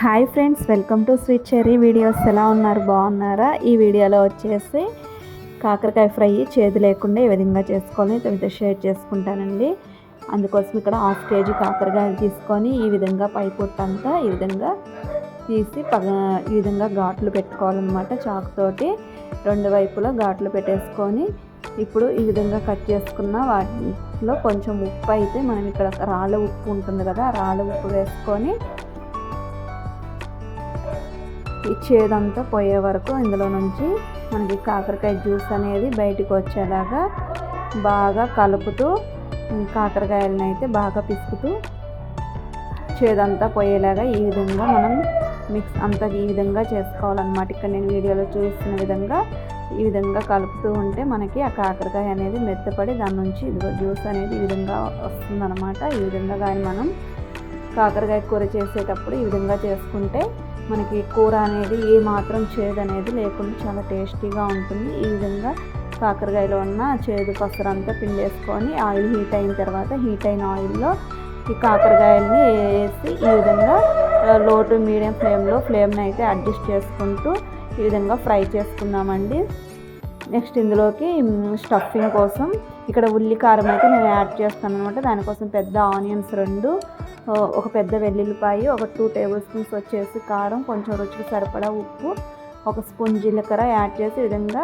Hi friends welcome to sweet cherry videos. ఎలా ఉన్నారు? బాగున్నారా? ఈ వీడియోలో వచ్చేసి కాకరకాయ ఫ్రై చేదు లేకుండా ఏ విధంగా చేసుకోవాలని మీతో షేర్ చేసుకుంటానండి. అందుకోసం ఇక్కడ హాఫ్ కేజీ కాకరకాయలు తీసుకొని ఈ విధంగా పై పొట్టంతా ఈ విధంగా తీసి పగ ఈ విధంగా ఘాట్లు పెట్టుకోవాలన్నమాట చాకుతోటి. రెండు వైపులా ఘాట్లు పెట్టేసుకొని ఇప్పుడు ఈ విధంగా కట్ చేసుకున్న వాటిలో కొంచెం ఉప్పు అయితే మనం ఇక్కడ రాళ్ళ ఉప్పు ఉంటుంది కదా రాళ్ళ ఉప్పు వేసుకొని ఈ చేదంతా పోయే వరకు ఇందులో నుంచి మనకి కాకరకాయ జ్యూస్ అనేది బయటికి వచ్చేలాగా బాగా కలుపుతూ కాకరకాయలను అయితే బాగా పిసుకుతూ చేదంతా పోయేలాగా ఈ విధంగా మనం మిక్స్ అంతా ఈ విధంగా చేసుకోవాలన్నమాట. ఇక్కడ నేను వీడియోలో చూపిస్తున్న విధంగా ఈ విధంగా కలుపుతూ ఉంటే మనకి ఆ కాకరకాయ అనేది మెత్తపడి దాని నుంచి ఇదిగో జ్యూస్ అనేది ఈ విధంగా వస్తుందన్నమాట. ఈ విధంగా కానీ మనం కాకరకాయ కూర చేసేటప్పుడు ఈ విధంగా చేసుకుంటే మనకి కూర అనేది ఏ మాత్రం చేదు అనేది లేకుండా చాలా టేస్టీగా ఉంటుంది. ఈ విధంగా కాకరకాయలో ఉన్న చేదు పసరంతా పిండేసుకొని ఆయిల్ హీట్ అయిన తర్వాత హీట్ అయిన ఆయిల్లో ఈ కాకరకాయల్ని వేసి ఈ విధంగా లో టు మీడియం ఫ్లేమ్లో ఫ్లేమ్ని అయితే అడ్జస్ట్ చేసుకుంటూ ఈ విధంగా ఫ్రై చేసుకుందామండి. నెక్స్ట్ ఇందులోకి స్టఫింగ్ కోసం ఇక్కడ ఉల్లి కారం అయితే నేను యాడ్ చేస్తాను అనమాట దానికోసం పెద్ద ఆనియన్స్ రెండు ఒక పెద్ద వెల్లుల్లిపాయ ఒక టూ టేబుల్ స్పూన్స్ వచ్చేసి కారం కొంచెం రుచికి సరిపడా ఉప్పు ఒక స్పూన్ జీలకర్ర యాడ్ చేసి విధంగా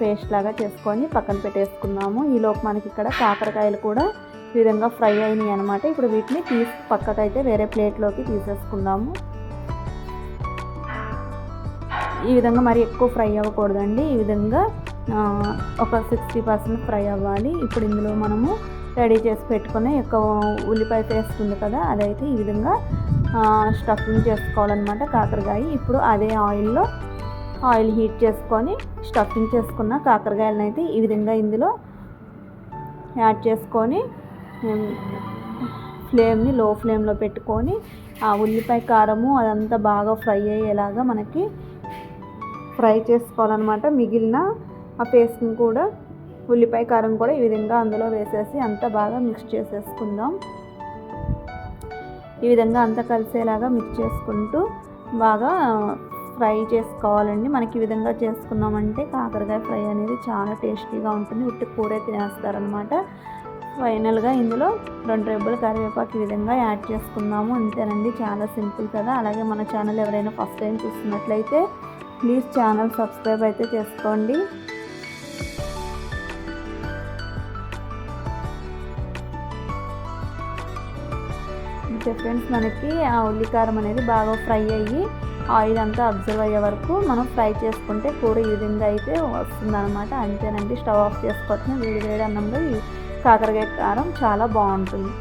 పేస్ట్ లాగా చేసుకొని పక్కన పెట్టేసుకున్నాము. ఈలోపు మనకి ఇక్కడ కాకరకాయలు కూడా ఈ విధంగా ఫ్రై అయినాయి అనమాట ఇప్పుడు వీటిని తీసి పక్కకైతే వేరే ప్లేట్లోకి తీసేసుకుందాము. ఈ విధంగా మరి ఎక్కువ ఫ్రై అవ్వకూడదండి. ఈ విధంగా ఒక సిక్స్టీ పర్సెంట్ ఫ్రై అవ్వాలి. ఇప్పుడు ఇందులో మనము రెడీ చేసి పెట్టుకుని ఒక ఉల్లిపాయ పేస్ట్ ఉంది కదా అదైతే ఈ విధంగా స్టఫింగ్ చేసుకోవాలన్నమాట కాకరకాయ. ఇప్పుడు అదే ఆయిల్లో ఆయిల్ హీట్ చేసుకొని స్టఫింగ్ చేసుకున్న కాకరకాయలను అయితే ఈ విధంగా ఇందులో యాడ్ చేసుకొని ఫ్లేమ్ని లో ఫ్లేమ్లో పెట్టుకొని ఆ ఉల్లిపాయ కారము అదంతా బాగా ఫ్రై అయ్యేలాగా మనకి ఫ్రై చేసుకోవాలన్నమాట. మిగిలిన ఆ పేస్ట్ని కూడా ఉల్లిపాయ కారం కూడా ఈ విధంగా అందులో వేసేసి అంతా బాగా మిక్స్ చేసేసుకుందాం. ఈ విధంగా అంతా కలిసేలాగా మిక్స్ చేసుకుంటూ బాగా ఫ్రై చేసుకోవాలండి. మనకి ఈ విధంగా చేసుకున్నామంటే కాకరకాయ ఫ్రై అనేది చాలా టేస్టీగా ఉంటుంది. ఉట్టి కూరే తినేస్తారనమాట ఫైనల్గా ఇందులో రెండు రెబ్బలు కరివేపాకు ఈ విధంగా యాడ్ చేసుకుందాము. అంతేనండి చాలా సింపుల్ కదా. అలాగే మన ఛానల్ ఎవరైనా ఫస్ట్ టైం చూస్తున్నట్లయితే ప్లీజ్ ఛానల్ సబ్స్క్రైబ్ అయితే చేసుకోండి. అంతే ఫ్రెండ్స్ మనకి ఆ ఉల్లికారం అనేది బాగా ఫ్రై అయ్యి ఆయిల్ అంతా అబ్జర్వ్ అయ్యే వరకు మనం ఫ్రై చేసుకుంటే కూర ఈ విధంగా అయితే వస్తుందన్నమాట. అంతేనండి స్టవ్ ఆఫ్ చేసుకోవచ్చు వేడి వేడి అన్నంలో కాకరకాయ కారం చాలా బాగుంటుంది.